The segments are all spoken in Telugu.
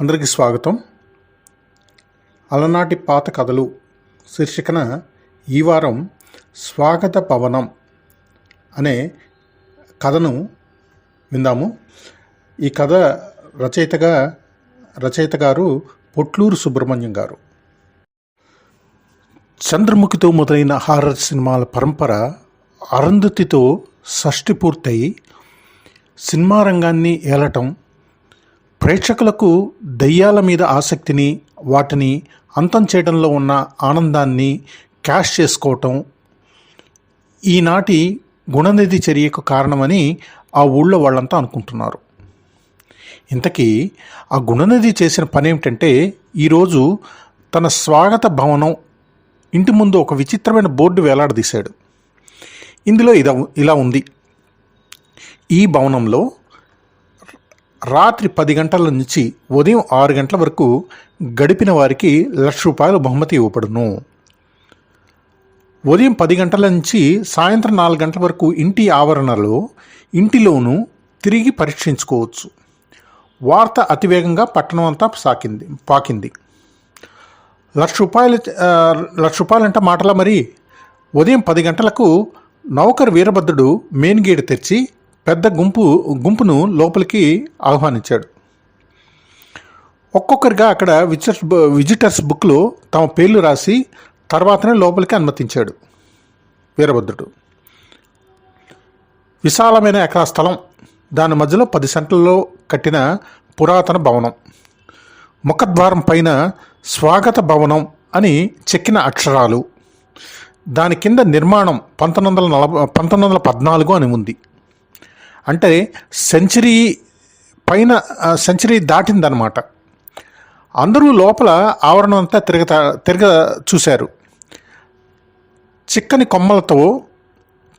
అందరికీ స్వాగతం. అలనాటి పాత కథలు శీర్షికన ఈ వారం స్వాగత భవనం అనే కథను విందాము. ఈ కథ రచయితగా రచయిత గారు పొట్లూరు సుబ్రహ్మణ్యం గారు. చంద్రముఖితో మొదలైన హారర్ సినిమాల పరంపర అరుంధతితో షష్టి పూర్తయి సినిమా రంగాన్ని ఏలటం ప్రేక్షకులకు దయ్యాల మీద ఆసక్తిని వాటిని అంతం చేయడంలో ఉన్న ఆనందాన్ని క్యాష్ చేసుకోవటం ఈనాటి గుణనిధి చర్యకు కారణమని ఆ ఊళ్ళో వాళ్ళంతా అనుకుంటున్నారు. ఇంతకీ ఆ గుణనిధి చేసిన పని ఏమిటంటే ఈరోజు తన స్వాగత భవనం ఇంటి ముందు ఒక విచిత్రమైన బోర్డు వేలాడదీశాడు. ఇందులో ఇద ఇలా ఉంది. ఈ భవనంలో రాత్రి పది గంటల నుంచి ఉదయం ఆరు గంటల వరకు గడిపిన వారికి లక్ష రూపాయలు బహుమతి ఇవ్వబడును. ఉదయం పది గంటల నుంచి సాయంత్రం నాలుగు గంటల వరకు ఇంటి ఆవరణలో ఇంటిలోనూ తిరిగి పరీక్షించుకోవచ్చు. వార్త అతివేగంగా పట్టణం అంతా సాకింది పాకింది. లక్ష రూపాయలు లక్ష రూపాయలంటే మాటల మరి. ఉదయం పది గంటలకు నౌకర్ వీరభద్రుడు మెయిన్ గేట్ తెరిచి పెద్ద గుంపు గుంపును లోపలికి ఆహ్వానించాడు. ఒక్కొక్కరిగా అక్కడ విజిటర్స్ విజిటర్స్ బుక్లో తమ పేర్లు రాసి తర్వాతనే లోపలికి అనుమతించాడు వీరభద్రుడు. విశాలమైన ఎకరా స్థలం దాని మధ్యలో పది సెంట్లలో కట్టిన పురాతన భవనం ముఖద్వారం పైన స్వాగత భవనం అని చెక్కిన అక్షరాలు దాని కింద నిర్మాణం పంతొమ్మిది వందల నలభై పంతొమ్మిది వందల పద్నాలుగు అని ఉంది. అంటే సెంచరీ పైన సెంచరీ దాటిందనమాట అందరూ లోపల ఆవరణం అంతా తిరగత తిరగ చూశారు. చిక్కని కొమ్మలతో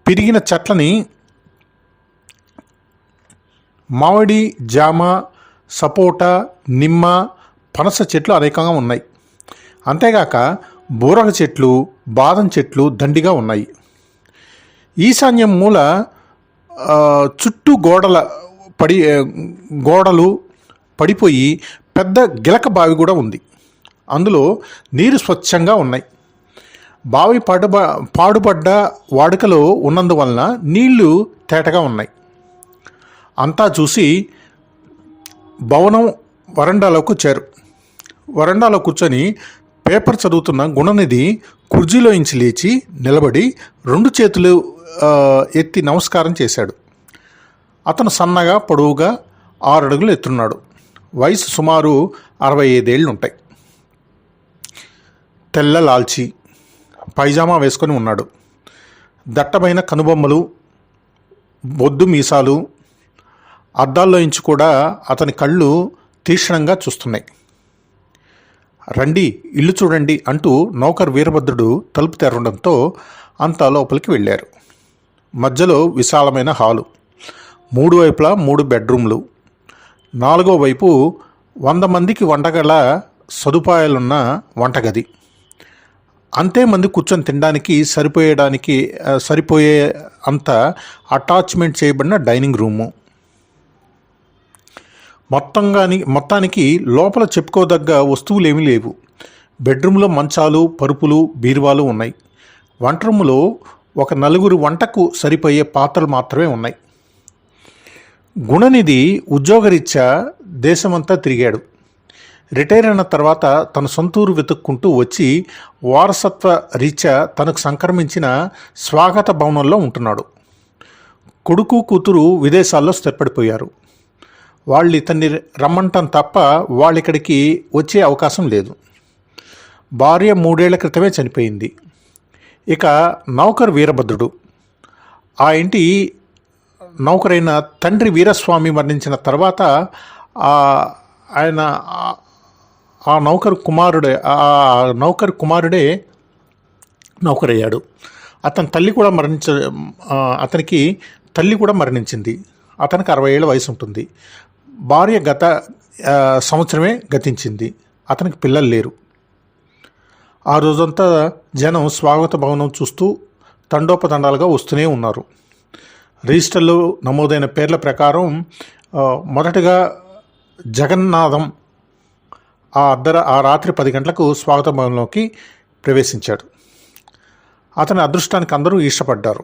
పెరిగిన చెట్లని మామిడి జామ సపోటా నిమ్మ పనస చెట్లు అనేకంగా ఉన్నాయి. అంతేగాక బూరగ చెట్లు బాదం చెట్లు దండిగా ఉన్నాయి. ఈశాన్యం మూల చుట్టూ గోడల పడి గోడలు పడిపోయి పెద్ద గిలక బావి కూడా ఉంది. అందులో నీరు స్వచ్ఛంగా ఉన్నాయి. బావి పాడుబ పాడుపడ్డ వాడుకలో ఉన్నందువలన నీళ్ళు తేటగా ఉన్నాయి. అంతా చూసి భవనం వరండాలోకి వచ్చారు. వరండాలో కూర్చొని పేపర్ చదువుతున్న గుణనిధి కుర్జీలోంచి లేచి నిలబడి రెండు చేతులు ఎత్తి నమస్కారం చేశాడు. అతను సన్నగా పొడవుగా ఆరు అడుగులు ఎత్తున్నాడు. వయసు సుమారు అరవై ఐదేళ్ళు ఉంటాయి తెల్ల లాల్చి పైజామా వేసుకొని ఉన్నాడు. దట్టమైన కనుబొమ్మలు బొద్దు మీసాలు అద్దాల్లోంచి కూడా అతని కళ్ళు తీక్షణంగా చూస్తున్నాయి. రండి ఇల్లు చూడండి అంటూ నౌకర్ వీరభద్రుడు తలుపు తెరవడంతో అంతా లోపలికి వెళ్ళారు. మధ్యలో విశాలమైన హాలు. మూడు వైపులా మూడు బెడ్రూమ్లు. నాలుగో వైపు వంద మందికి వంటగల సదుపాయాలున్న వంటగది. అంతే మంది కూర్చొని తినడానికి సరిపోయడానికి సరిపోయే అంత అటాచ్మెంట్ చేయబడిన డైనింగ్ రూము. మొత్తంగాని మొత్తానికి లోపల చెప్పుకోదగ్గ వస్తువులు ఏమీ లేవు. బెడ్రూమ్లో మంచాలు పరుపులు బీరువాలు ఉన్నాయి. వంట రూములో ఒక నలుగురు వంటకు సరిపోయే పాత్రలు మాత్రమే ఉన్నాయి. గుణనిధి ఉద్యోగరీత్యా దేశమంతా తిరిగాడు. రిటైర్ అయిన తర్వాత తన సొంతూరు వెతుక్కుంటూ వచ్చి వారసత్వ రీత్యా తనకు సంక్రమించిన స్వాగత భవనంలో ఉంటున్నాడు. కొడుకు కూతురు విదేశాల్లో స్థిరపడిపోయారు. వాళ్ళు ఇతన్ని రమ్మంటం తప్ప వాళ్ళిక్కడికి వచ్చే అవకాశం లేదు. భార్య మూడేళ్ళ క్రితమే చనిపోయింది. ఇక నౌకర్ వీరభద్రుడు. ఆ ఇంటి నౌకరైన తండ్రి వీరస్వామి మరణించిన తర్వాత ఆయన ఆ- నౌకరు కుమారుడే ఆ నౌకర్ కుమారుడే నౌకరయ్యాడు. అతని తల్లి కూడా మరణించ అతనికి తల్లి కూడా మరణించింది. అతనికి అరవై ఏళ్ళ వయసు ఉంటుంది. భార్య గత సంవత్సరమే గతించింది. అతనికి పిల్లలు లేరు. ఆ రోజంతా జనం స్వాగత భవనం చూస్తూ తండోపతండాలుగా వస్తూనే ఉన్నారు. రిజిస్టర్లో నమోదైన పేర్ల ప్రకారం మొదటగా జగన్నాథం ఆ అర్ధర ఆ రాత్రి పది గంటలకు స్వాగత భవనంలోకి ప్రవేశించాడు. అతని అదృష్టానికి అందరూ ఇష్టపడ్డారు.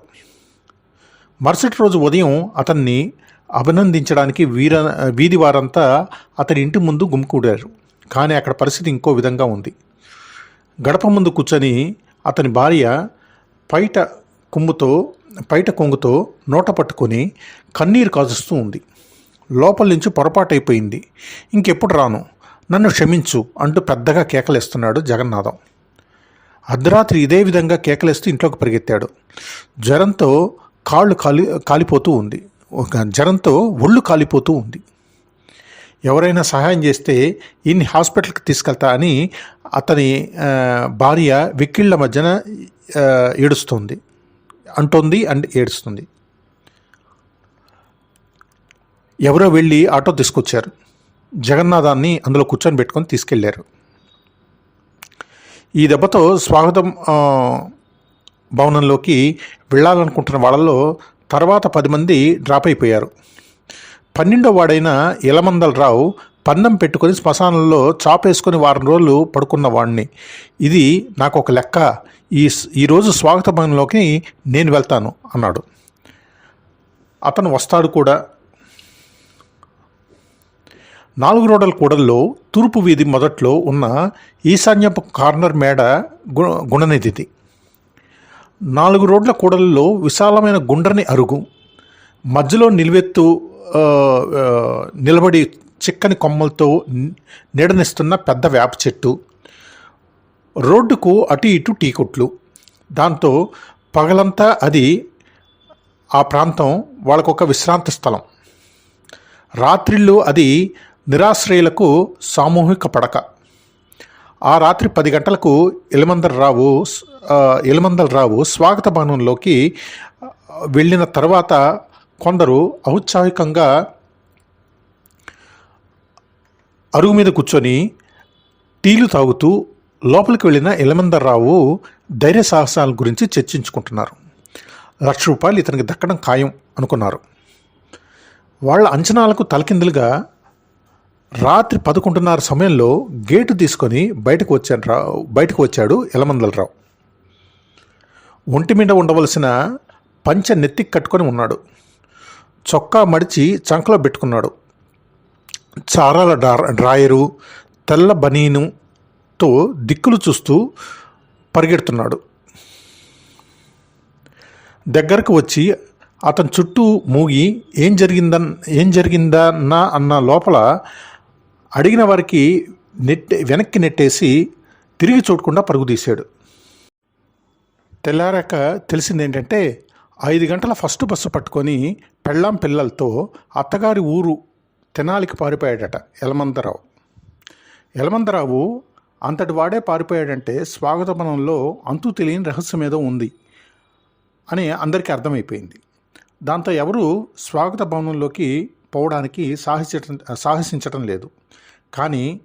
మరుసటి రోజు ఉదయం అతన్ని అభినందించడానికి వీర వీధి వారంతా అతని ఇంటి ముందు గుమికూడారు. కానీ అక్కడ పరిస్థితి ఇంకో విధంగా ఉంది. గడప ముందు కూర్చొని అతని భార్య పైట కొమ్ముతో పైట కొంగుతో నోట పట్టుకొని కన్నీరు కాజుస్తూ ఉంది. లోపల నుంచి పొరపాటైపోయింది. ఇంకెప్పుడు రాను? నన్ను క్షమించు అంటూ పెద్దగా కేకలేస్తున్నాడు జగన్నాథం. అర్ధరాత్రి ఇదే విధంగా కేకలేస్తూ ఇంట్లోకి పరిగెత్తాడు. జ్వరంతో కాళ్ళు కాలి కాలిపోతూ ఉంది. ఒక జ్వరంతో ఒళ్ళు కాలిపోతూ ఉంది. ఎవరైనా సహాయం చేస్తే ఇన్ని హాస్పిటల్కి తీసుకెళ్తా అని అతని భార్య విక్కిళ్ళ మధ్యన ఏడుస్తుంది. అంటోంది అండ్ ఏడుస్తుంది. ఎవరో వెళ్ళి ఆటో తీసుకొచ్చారు. జగన్నాథాన్ని అందులో కూర్చొని పెట్టుకొని తీసుకెళ్ళారు. ఈ దెబ్బతో స్వాగతం భవనంలోకి వెళ్ళాలనుకుంటున్న వాళ్ళలో తర్వాత పది మంది డ్రాప్ అయిపోయారు. పన్నెండో వాడైన ఇలమందలరావు పందెం పెట్టుకొని శ్మశానంలో చాపేసుకొని వారం రోజులు పడుకున్న వాడిని ఇది నాకు ఒక లెక్క. ఈ ఈరోజు స్వాగత భవనంలోకి నేను వెళ్తాను అన్నాడు. అతను వస్తాడు కూడా. నాలుగు రోడ్ల కూడల్లో తూర్పు వీధి మొదట్లో ఉన్న ఈశాన్యపు కార్నర్ మేడ గు గుణనిధిది. నాలుగు రోడ్ల కూడలలో విశాలమైన గుండ్రని అరుగు. మధ్యలో నిలువెత్తు నిలబడి చిక్కని కొమ్మలతో నీడనిస్తున్న పెద్ద వేప చెట్టు. రోడ్డుకు అటు ఇటు టీ కొట్లు దాంతో పగలంతా అది ఆ ప్రాంతం వాళ్ళకొక విశ్రాంతి స్థలం. రాత్రిళ్ళు అది నిరాశ్రయులకు సామూహిక పడక. ఆ రాత్రి పది గంటలకు ఎలిమందలరావు ఆ, ఎలిమందలరావు స్వాగత భవనంలోకి వెళ్ళిన తర్వాత కొందరు ఔత్సాహికంగా అరుగు మీద కూర్చొని టీలు తాగుతూ లోపలికి వెళ్ళిన ఎలమందర్రావు ధైర్య సాహసాల గురించి చర్చించుకుంటున్నారు. లక్ష రూపాయలు ఇతనికి దక్కడం ఖాయం అనుకున్నారు. వాళ్ళ అంచనాలకు తలకిందులుగా రాత్రి పదకొండున్నర సమయంలో గేటు తీసుకొని బయటకు వచ్చాడు రా బయటకు వచ్చాడు ఇలమందలరావు ఒంటి మీద ఉండవలసిన పంచ నెత్తికి కట్టుకొని ఉన్నాడు. చొక్కా మడిచి చంకలో పెట్టుకున్నాడు. చారాల డ్రా డ్రాయరు తెల్ల బనీనుతో దిక్కులు చూస్తూ పరిగెడుతున్నాడు. దగ్గరకు వచ్చి అతని చుట్టూ మూగి ఏం జరిగిందన్ ఏం జరిగిందన్నా అన్న లోపల అడిగిన వారికి నెట్టే వెనక్కి నెట్టేసి తిరిగి చూడకుండా పరుగు తీశాడు. తెల్లారాక తెలిసింది ఏంటంటే ఐదు గంటల ఫస్ట్ బస్సు పట్టుకొని పెళ్ళాం పిల్లలతో అత్తగారి ఊరు తెనాలికి పారిపోయాడట యలమందరావు. యలమందరావు అంతటి వాడే పారిపోయాడంటే స్వాగతవనంలో అంతు తెలియని రహస్యం ఏదో ఉంది అని అందరికీ అర్థమైపోయింది. దాంతో ఎవరు స్వాగత భవనంలోకి పోవడానికి సాహసించటం సాహసించటం లేదు. కానీ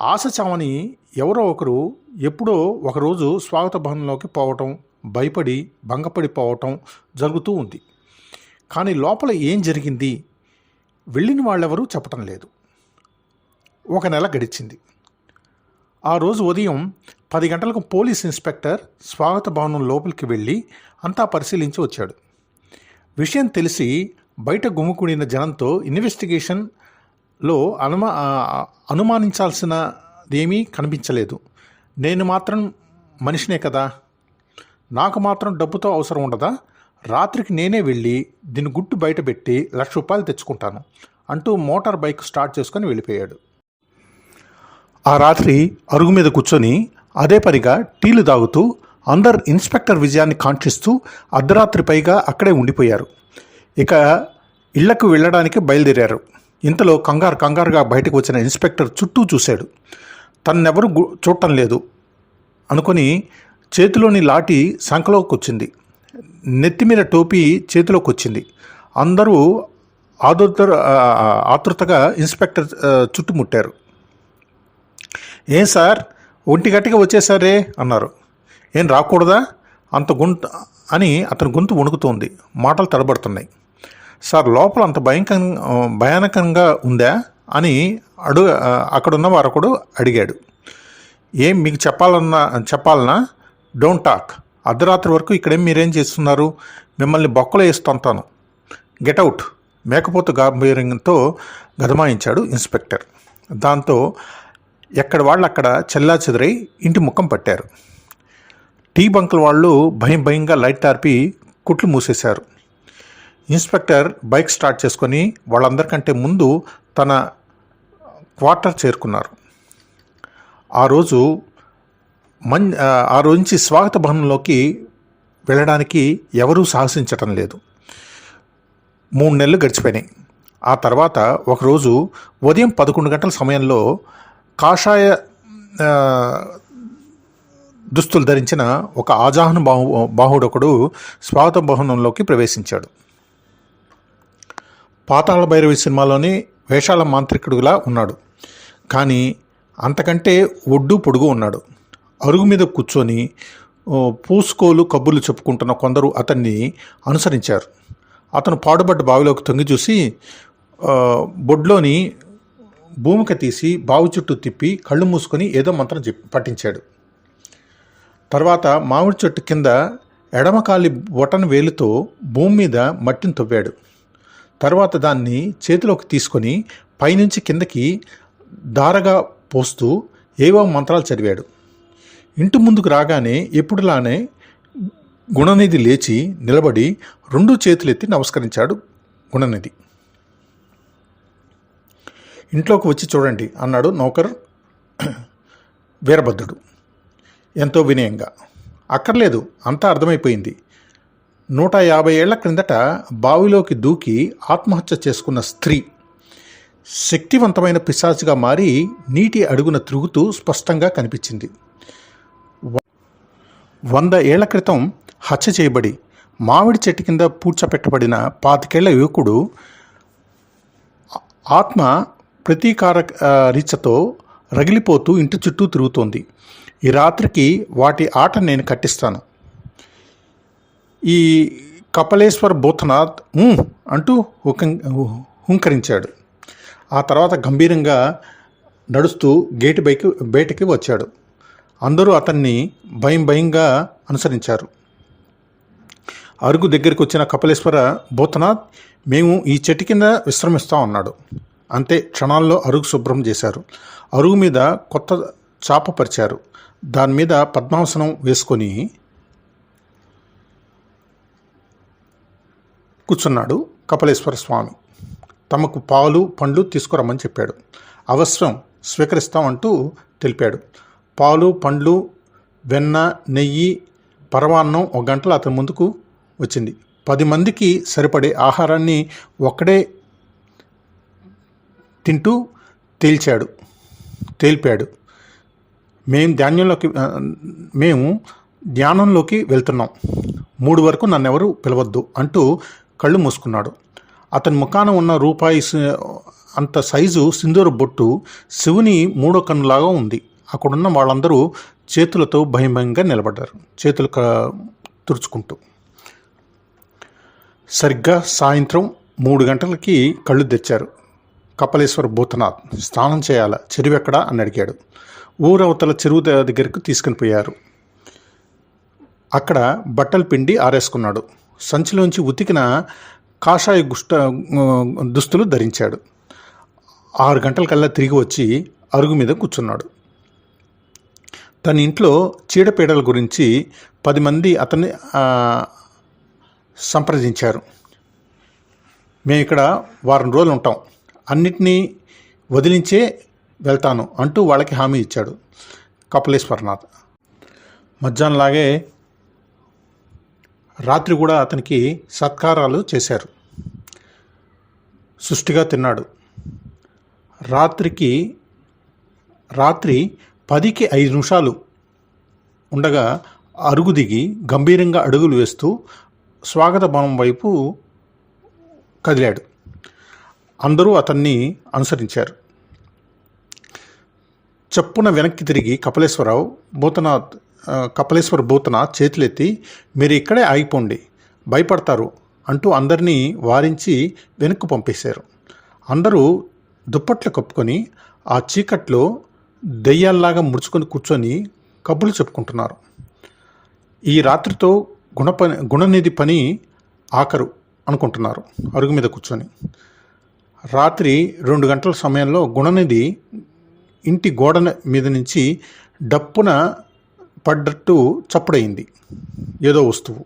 ఆశ చావని ఎవరో ఒకరు ఎప్పుడో ఒకరోజు స్వాగత భవనంలోకి పోవటం భయపడి భంగపడి పోవటం జరుగుతూ ఉంది. కానీ లోపల ఏం జరిగింది? వెళ్ళిన వాళ్ళెవరూ చెప్పటం లేదు. ఒక నెల గడిచింది. ఆ రోజు ఉదయం పది గంటలకు పోలీస్ ఇన్స్పెక్టర్ స్వాగత భవనం లోపలికి వెళ్ళి అంతా పరిశీలించి వచ్చాడు. విషయం తెలిసి బయట గుమ్ముకుడిన జనంతో ఇన్వెస్టిగేషన్లో అనుమా అనుమానించాల్సినదేమీ కనిపించలేదు. నేను మాత్రం మనిషినే కదా. నాకు మాత్రం డబ్బుతో అవసరం ఉండదా? రాత్రికి నేనే వెళ్ళి దీని గుట్టు బయట పెట్టి లక్ష రూపాయలు తెచ్చుకుంటాను అంటూ మోటార్ బైక్ స్టార్ట్ చేసుకొని వెళ్ళిపోయాడు. ఆ రాత్రి అరుగు మీద కూర్చొని అదే పనిగా టీలు తాగుతూ అందరు ఇన్స్పెక్టర్ విజయాన్ని కాంక్షిస్తూ అర్ధరాత్రి పైగా అక్కడే ఉండిపోయారు. ఇక ఇళ్ళకు వెళ్ళడానికి బయలుదేరారు. ఇంతలో కంగారు కంగారుగా బయటకు వచ్చిన ఇన్స్పెక్టర్ చుట్టూ చూశాడు. తన్నెవరు చూడటం లేదు అనుకొని చేతిలోని లాఠీ సంఖలోకి వచ్చింది నెత్తి మీద టోపీ చేతిలోకి వచ్చింది అందరూ ఆదుర్త ఆతృతగా ఇన్స్పెక్టర్ చుట్టుముట్టారు. ఏం సార్? ఒంటి గట్టిగా వచ్చేసారే అన్నారు. ఏం రాకూడదా? అంత గొంతు అని అతని గొంతు వణుకుతోంది. మాటలు తడబడుతున్నాయి. సార్ లోపల అంత భయంకరంగా భయానకంగా ఉందా? అని అడు అక్కడున్న వారొకడు అడిగాడు. ఏం మీకు చెప్పాలన్నా చెప్పాలన్నా డోంట్ టాక్. అర్ధరాత్రి వరకు ఇక్కడేం మీరేం చేస్తున్నారు? మిమ్మల్ని బొక్కలో వేస్తుంటాను. గెటౌట్ మేకపోతు గాంభీర్యంతో గదమాయించాడు ఇన్స్పెక్టర్. దాంతో ఎక్కడ వాళ్ళు అక్కడ చెల్లా చెదిరై ఇంటి ముఖం పట్టారు. టీ బంకుల వాళ్ళు భయం భయంగా లైట్ తార్పి కుట్లు మూసేశారు. ఇన్స్పెక్టర్ బైక్ స్టార్ట్ చేసుకొని వాళ్ళందరికంటే ముందు తన క్వార్టర్ చేరుకున్నారు. ఆ రోజు మన్ ఆ, రోజు నుంచి స్వాగత భవనంలోకి వెళ్ళడానికి ఎవరూ సాహసించటం లేదు. మూడు నెలలు గడిచిపోయినాయి. ఆ తర్వాత ఒకరోజు ఉదయం పదకొండు గంటల సమయంలో కాషాయ దుస్తులు ధరించిన ఒక ఆజాహన బాహు బాహుడొకడు స్వాగత భవనంలోకి ప్రవేశించాడు. పాతాళ భైరవి సినిమాలోని వేషాల మాంత్రికుడులా ఉన్నాడు. కానీ అంతకంటే ఒడ్డు పొడుగు ఉన్నాడు. అరుగు మీద కూర్చొని పూసుకోలు కబుర్లు చెప్పుకుంటున్న కొందరు అతన్ని అనుసరించారు. అతను పాడుబడ్డ బావిలోకి తొంగి చూసి బొడ్లోని భూమిక తీసి బావి చుట్టూ తిప్పి కళ్ళు మూసుకొని ఏదో మంత్రం పట్టించాడు తర్వాత మామిడి చెట్టు కింద ఎడమకాలి బొటన వేలుతో భూమి మీద మట్టిని తవ్వాడు. తర్వాత దాన్ని చేతిలోకి తీసుకొని పైనుంచి కిందకి దారగా పోస్తూ ఏవో మంత్రాలు చదివాడు. ఇంటి ముందుకు రాగానే ఎప్పుడులానే గుణనిధి లేచి నిలబడి రెండు చేతులెత్తి నమస్కరించాడు గుణనిధి. ఇంట్లోకి వచ్చి చూడండి అన్నాడు నౌకర్ వీరభద్రుడు. ఎంతో వినయంగా. అక్కర్లేదు అంతా అర్థమైపోయింది. నూట యాభై ఏళ్ళ క్రిందట బావిలోకి దూకి ఆత్మహత్య చేసుకున్న స్త్రీ శక్తివంతమైన పిశాచిగా మారి నీటి అడుగున తిరుగుతూ స్పష్టంగా కనిపించింది. వంద ఏళ్ళ క్రితం హత్య చేయబడి మామిడి చెట్టు కింద పూడ్చపెట్టబడిన పాతికేళ్ళ యువకుడు ఆత్మ ప్రతీకార రీచతో రగిలిపోతూ ఇంటి చుట్టూ తిరుగుతోంది. ఈ రాత్రికి వాటి ఆట నేను కట్టిస్తాను. ఈ కపలేశ్వర్ భూతనాథ్ అంటూ హుకం- హుంకరించాడు. ఆ తర్వాత గంభీరంగా నడుస్తూ గేటు బైకి బయటికి వచ్చాడు. అందరూ అతన్ని భయం భయంగా అనుసరించారు. అరుగు దగ్గరికి వచ్చిన కపిలేశ్వర భూతనాథ్ మేము ఈ చెట్టు కింద విశ్రమిస్తా ఉన్నాడు అంతే క్షణాల్లో అరుగు శుభ్రం చేశారు. అరుగు మీద కొత్త చాప పరిచారు. దాని మీద పద్మాసనం వేసుకొని కూర్చున్నాడు కపలేశ్వర స్వామి. తమకు పాలు పండ్లు తీసుకురమ్మని చెప్పాడు. అవసరం స్వీకరిస్తాం అంటూ తెలిపాడు. పాలు పండ్లు వెన్న నెయ్యి పరమాన్నం ఒక గంటలో అతని ముందుకు వచ్చింది. పది మందికి సరిపడే ఆహారాన్ని ఒక్కడే తింటూ తేల్చాడు తేల్పాడు. మేము ధాన్యంలోకి మేము ధ్యానంలోకి వెళ్తున్నాం. మూడు వరకు నన్నెవరు పిలవద్దు అంటూ కళ్ళు మూసుకున్నాడు. అతని ముఖాన ఉన్న రూపాయి అంత సైజు సింధూర బొట్టు శివుని మూడో కన్నులాగా ఉంది. అక్కడున్న వాళ్ళందరూ చేతులతో భయం భయంగా నిలబడ్డారు. చేతులు తుడుచుకుంటూ. సరిగ్గా సాయంత్రం మూడు గంటలకి కళ్ళు తెచ్చారు కపలేశ్వర భూతనాథ్ స్నానం చేయాలా? చెరువు ఎక్కడా అని అడిగాడు. ఊరవతల చెరువు దగ్గరకు తీసుకుని పోయారు. అక్కడ బట్టలు పిండి ఆరేసుకున్నాడు. సంచిలోంచి ఉతికిన కాషాయ గుష్ట దుస్తులు ధరించాడు. ఆరు గంటలకల్లా తిరిగి వచ్చి అరుగు మీద కూర్చున్నాడు. తన ఇంట్లో చీడపీడల గురించి పది మంది అతన్ని సంప్రదించారు. మేము ఇక్కడ వారం రోజులు ఉంటాం. అన్నిటినీ వదిలించే వెళ్తాను అంటూ వాళ్ళకి హామీ ఇచ్చాడు కపిలేశ్వరనాథ్. మధ్యాహ్నంలాగే రాత్రి కూడా అతనికి సత్కారాలు చేశారు. సుష్టిగా తిన్నాడు. రాత్రికి రాత్రి పదికి ఐదు నిమిషాలు ఉండగా అరుగు దిగి గంభీరంగా అడుగులు వేస్తూ స్వాగత భవనం వైపు కదిలాడు. అందరూ అతన్ని అనుసరించారు. చప్పున వెనక్కి తిరిగి కపలేశ్వరరావు భూతనాథ్ కపలేశ్వర భూతనాథ్ చేతులెత్తి మీరు ఇక్కడే ఆగిపోండి భయపడతారు అంటూ అందరినీ వారించి వెనక్కు పంపేశారు. అందరూ దుప్పట్లు కప్పుకొని ఆ చీకట్లో దెయ్యాల్లాగా ముడుచుకొని కూర్చొని కబుర్లు చెప్పుకుంటున్నారు. ఈ రాత్రితో గుణ పని గుణనిధి పని ఆఖరు అనుకుంటున్నారు అరుగు మీద కూర్చొని. రాత్రి రెండు గంటల సమయంలో గుణనిధి ఇంటి గోడ మీద నుంచి డప్పున పడ్డట్టు చప్పుడైంది ఏదో వస్తువు.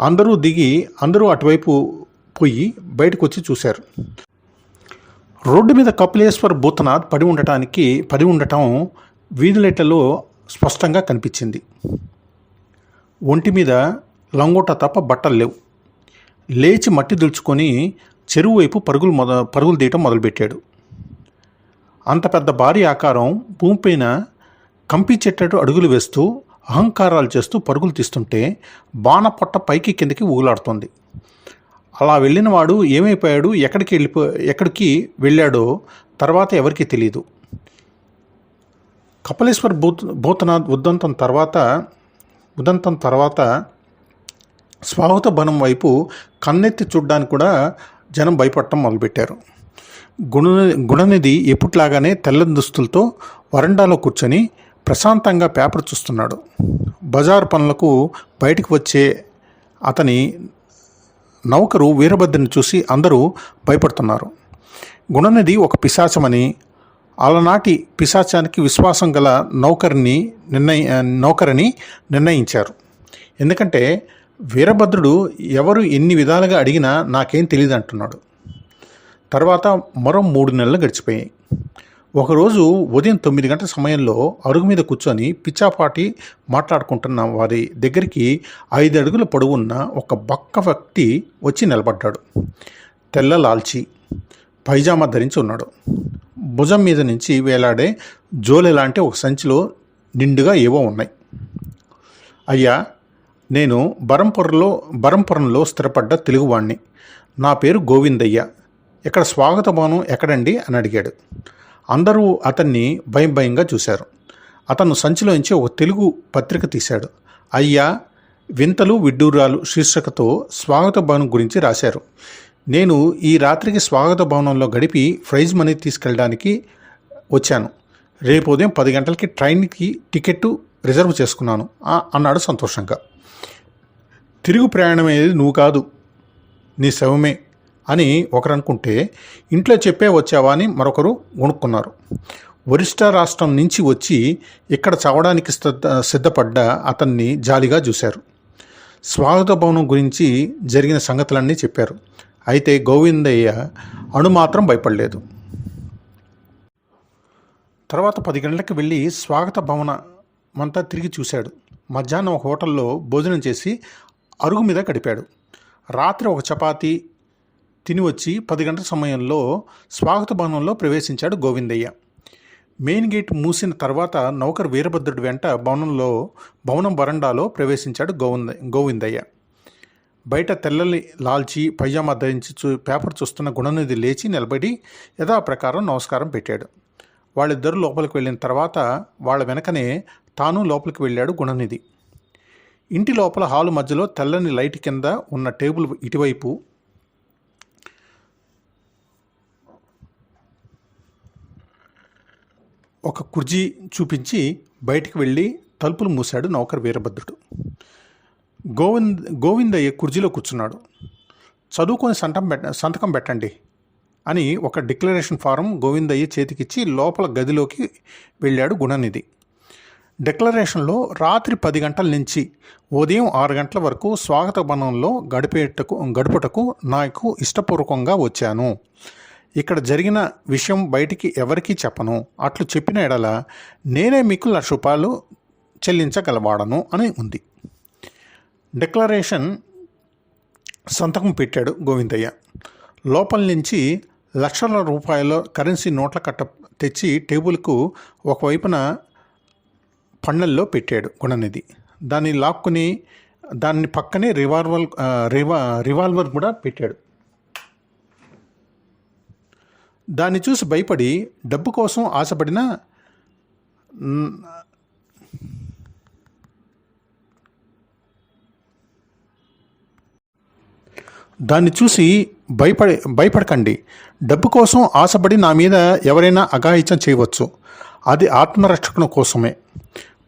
అందరూ దిగి అందరూ అటువైపు పోయి బయటకు వచ్చి చూశారు. రోడ్డు మీద కపిలేశ్వర్ భూతనాథ్ పడి ఉండటానికి పడి ఉండటం వీధులెట్లలో స్పష్టంగా కనిపించింది. ఒంటి మీద లంగోట తప్ప బట్టలు లేవు. లేచి మట్టి దులుచుకొని చెరువు వైపు పరుగులు మొద పరుగులు తీయటం మొదలుపెట్టాడు. అంత పెద్ద భారీ ఆకారం భూమిపైన కంపించేటట్టు అడుగులు వేస్తూ అహంకారాలు చేస్తూ పరుగులు తీస్తుంటే బాణపొట్ట పైకి కిందకి ఊగులాడుతోంది. అలా వెళ్ళిన వాడు ఏమైపోయాడు? ఎక్కడికి వెళ్ళిపో ఎక్కడికి వెళ్ళాడో తర్వాత ఎవరికీ తెలియదు కపలేశ్వర్ భూత్ భూతనాథ్ ఉద్దంతం తర్వాత ఉదంతం తర్వాత స్వాగత బనం వైపు కన్నెత్తి చూడ్డానికి కూడా జనం భయపడటం మొదలుపెట్టారు. గుణ గుణనిధి ఎప్పుట్లాగానే తెల్ల దుస్తులతో వరండాలో కూర్చొని ప్రశాంతంగా పేపర్ చూస్తున్నాడు. బజార్ పనులకు బయటకు వచ్చే అతని నౌకరు వీరభద్రుని చూసి అందరూ భయపడుతున్నారు. గుణనిధి ఒక పిశాచమని అలనాటి పిశాచానికి విశ్వాసం గల నౌకరిని నిర్ణయ నౌకరిని నిర్ణయించారు. ఎందుకంటే వీరభద్రుడు ఎవరు ఎన్ని విధాలుగా అడిగినా నాకేం తెలియదు అంటున్నాడు తర్వాత మరో మూడు నెలలు గడిచిపోయాయి. ఒకరోజు ఉదయం తొమ్మిది గంటల సమయంలో అరుగు మీద కూర్చొని పిచ్చాపాటి మాట్లాడుకుంటున్న వారి దగ్గరికి ఐదు అడుగుల పొడవున్న ఒక బక్క వ్యక్తి వచ్చి నిలబడ్డాడు. తెల్ల లాల్చి పైజామా ధరించి ఉన్నాడు. భుజం మీద నుంచి వేలాడే జోలె లాంటి ఒక సంచిలో నిండుగా ఏవో ఉన్నాయి. అయ్యా నేను బరంపురంలో బరంపురంలో స్థిరపడ్డ తెలుగువాణ్ణి. నా పేరు గోవిందయ్య. ఇక్కడ స్వాగత భవనం ఎక్కడండి? అని అడిగాడు. అందరూ అతన్ని భయం భయంగా చూశారు. అతను సంచిలోంచి ఒక తెలుగు పత్రిక తీశాడు. అయ్యా వింతలు విడ్డూరాలు శీర్షికతో స్వాగత భవనం గురించి రాశారు. నేను ఈ రాత్రికి స్వాగత భవనంలో గడిపి ప్రైజ్ మనీ తీసుకెళ్ళడానికి వచ్చాను. రేపు ఉదయం పది గంటలకి ట్రైన్కి టికెట్ రిజర్వ్ చేసుకున్నాను. అన్నాడు సంతోషంగా. తిరుగు ప్రయాణం అనేది నువ్వు కాదు. నీ శవమే. అని ఒకరు అనుకుంటే ఇంట్లో చెప్పే వచ్చావా అని మరొకరు వణుక్కున్నారు. ఒరిస్టా రాష్ట్రం నుంచి వచ్చి ఇక్కడ చావడానికి సిద్ధ సిద్ధపడ్డ అతన్ని జాలిగా చూశారు. స్వాగత భవనం గురించి జరిగిన సంగతులన్నీ చెప్పారు. అయితే గోవిందయ్య అణు మాత్రం భయపడలేదు. తర్వాత పది గంటలకు వెళ్ళి స్వాగత భవన అంతా తిరిగి చూశాడు. మధ్యాహ్నం ఒక హోటల్లో భోజనం చేసి అరుగు మీద గడిపాడు. రాత్రి ఒక చపాతీ తిని వచ్చి పది గంటల సమయంలో స్వాగత భవనంలో ప్రవేశించాడు గోవిందయ్య. మెయిన్ గేట్ మూసిన తర్వాత నౌకర్ వీరభద్రుడి వెంట భవనంలో భవనం వరండాలో ప్రవేశించాడు గోవింద గోవిందయ్య. బయట తెల్లని లాల్చి పైజామా ధరించి చూ పేపర్ చూస్తున్న గుణనిధి లేచి నిలబడి యథాప్రకారం నమస్కారం పెట్టాడు. వాళ్ళిద్దరూ లోపలికి వెళ్ళిన తర్వాత వాళ్ళ వెనకనే తాను లోపలికి వెళ్ళాడు గుణనిధి. ఇంటి లోపల హాలు మధ్యలో తెల్లని లైట్ కింద ఉన్న టేబుల్ ఇటువైపు ఒక కుర్జీ చూపించి బయటికి వెళ్ళి తలుపులు మూశాడు నౌకర్ వీరభద్రుడు. గోవింద్ గోవిందయ్య కుర్జీలో కూర్చున్నాడు. చదువుకొని సంతం పెట్ట సంతకం పెట్టండి అని ఒక డిక్లరేషన్ ఫారం గోవిందయ్య చేతికిచ్చి లోపల గదిలోకి వెళ్ళాడు గుణనిధి. డిక్లరేషన్లో రాత్రి పది గంటల నుంచి ఉదయం ఆరు గంటల వరకు స్వాగత భవనంలో గడిపేటకు గడుపుటకు నాకు ఇష్టపూర్వకంగా వచ్చాను. ఇక్కడ జరిగిన విషయం బయటికి ఎవరికీ చెప్పను. అట్లు చెప్పిన ఎడల నేనే మీకు లక్ష రూపాయలు చెల్లించగలవాడను అని ఉంది. డిక్లరేషన్ సంతకం పెట్టాడు గోవిందయ్య. లోపల నుంచి లక్షల రూపాయల కరెన్సీ నోట్ల కట్ట తెచ్చి టేబుల్కు ఒకవైపున పండల్లో పెట్టాడు గుణనిధి. దాన్ని లాక్కుని దాన్ని పక్కనే రివాల్వర్ రివా రివాల్వర్ కూడా పెట్టాడు. దాన్ని చూసి భయపడి డబ్బు కోసం ఆశపడిన దాన్ని చూసి భయపడి భయపడకండి. డబ్బు కోసం ఆశపడి నా మీద ఎవరైనా అఘాయిత్యం చేయవచ్చు. అది ఆత్మరక్షణ కోసమే.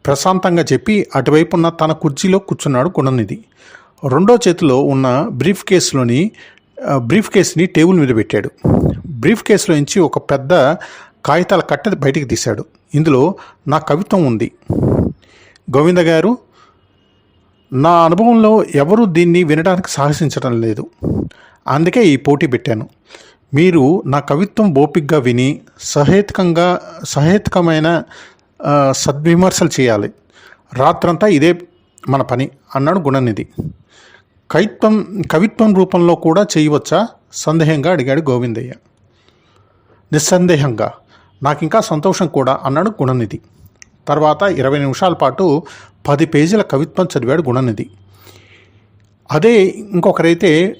ప్రశాంతంగా చెప్పి అటువైపు ఉన్న తన కుర్చీలో కూర్చున్నాడు గుణనిధి. రెండో చేతిలో ఉన్న బ్రీఫ్ కేసులోని బ్రీఫ్ కేసుని టేబుల్ మీద పెట్టాడు. బ్రీఫ్ కేసులో నుంచి ఒక పెద్ద కాగితాల కట్టె బయటికి తీశాడు. ఇందులో నా కవిత్వం ఉంది. గోవింద గారు నా అనుభవంలో ఎవరు దీన్ని వినడానికి సాహసించడం లేదు. అందుకే ఈ పోటీ పెట్టాను. మీరు నా కవిత్వం బోపిగ్గా విని సహేతుకంగా సహేతుకమైన సద్విమర్శలు చేయాలి. రాత్రంతా ఇదే మన పని అన్నాడు గుణనిధి. కవిత్వం కవిత్వం రూపంలో కూడా చేయవచ్చా? సందేహంగా అడిగాడు గోవిందయ్య. నిస్సందేహంగా. నాకు ఇంకా సంతోషం కూడా అన్నాడు గుణనిధి. తర్వాత ఇరవై నిమిషాల పాటు పది పేజీల కవిత్వం చదివాడు గుణనిధి. అదే ఇంకొకరైతే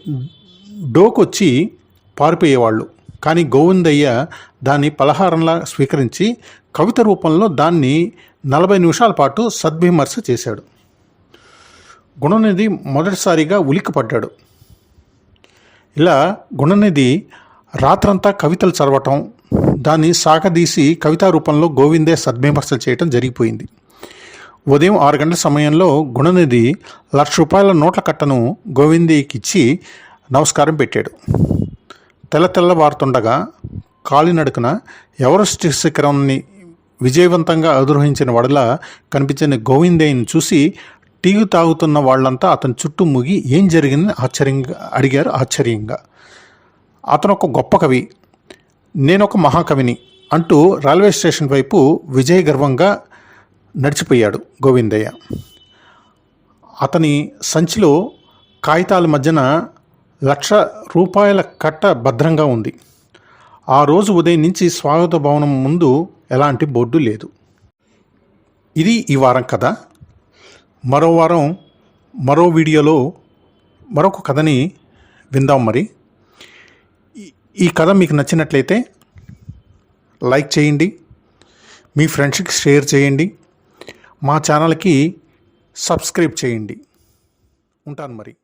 డోకొచ్చి పారిపోయేవాళ్ళు. కానీ గోవిందయ్య దాన్ని పలహారంలా స్వీకరించి కవిత రూపంలో దాన్ని నలభై నిమిషాల పాటు సద్విమర్శ చేశాడు. గుణనిధి మొదటిసారిగా ఉలిక్కిపడ్డాడు. ఇలా గుణనిధి రాత్రంతా కవితలు చదవటం దాన్ని సాగదీసి కవితా రూపంలో గోవిందే సద్విమర్శ చేయటం జరిగిపోయింది. ఉదయం ఆరు గంటల సమయంలో గుణనిధి లక్ష రూపాయల నోట్ల కట్టను గోవిందేకిచ్చి నమస్కారం పెట్టాడు. తెల్ల తెల్లవారుతుండగా కాలినడుకున ఎవరెస్ట్ శిఖరాన్ని విజయవంతంగా అధిరోహించిన వడలా కనిపించిన గోవిందేని చూసి టీ తాగుతున్న వాళ్ళంతా అతని చుట్టూ ముగి ఏం జరిగిందని ఆశ్చర్యంగా అడిగారు. ఆశ్చర్యంగా అతను ఒక గొప్ప కవి నేను ఒక మహాకవిని అంటూ రైల్వే స్టేషన్ వైపు విజయ గర్వంగా నడిచిపోయాడు గోవిందయ్య. అతని సంచిలో కాగితాల మధ్యన లక్ష రూపాయల కట్ట భద్రంగా ఉంది. ఆ రోజు ఉదయం నుంచి స్వాగత భవనం ముందు ఎలాంటి బోర్డు లేదు. ఇది ఈ వారం కథ మరో వారం మరో వీడియోలో మరొక కథని విందాం మరి. ఈ- కథ మీకు నచ్చినట్లయితే లైక్ చేయండి మీ ఫ్రెండ్స్కి షేర్ చేయండి మా ఛానల్కి సబ్స్క్రైబ్ చేయండి. ఉంటాను మరి.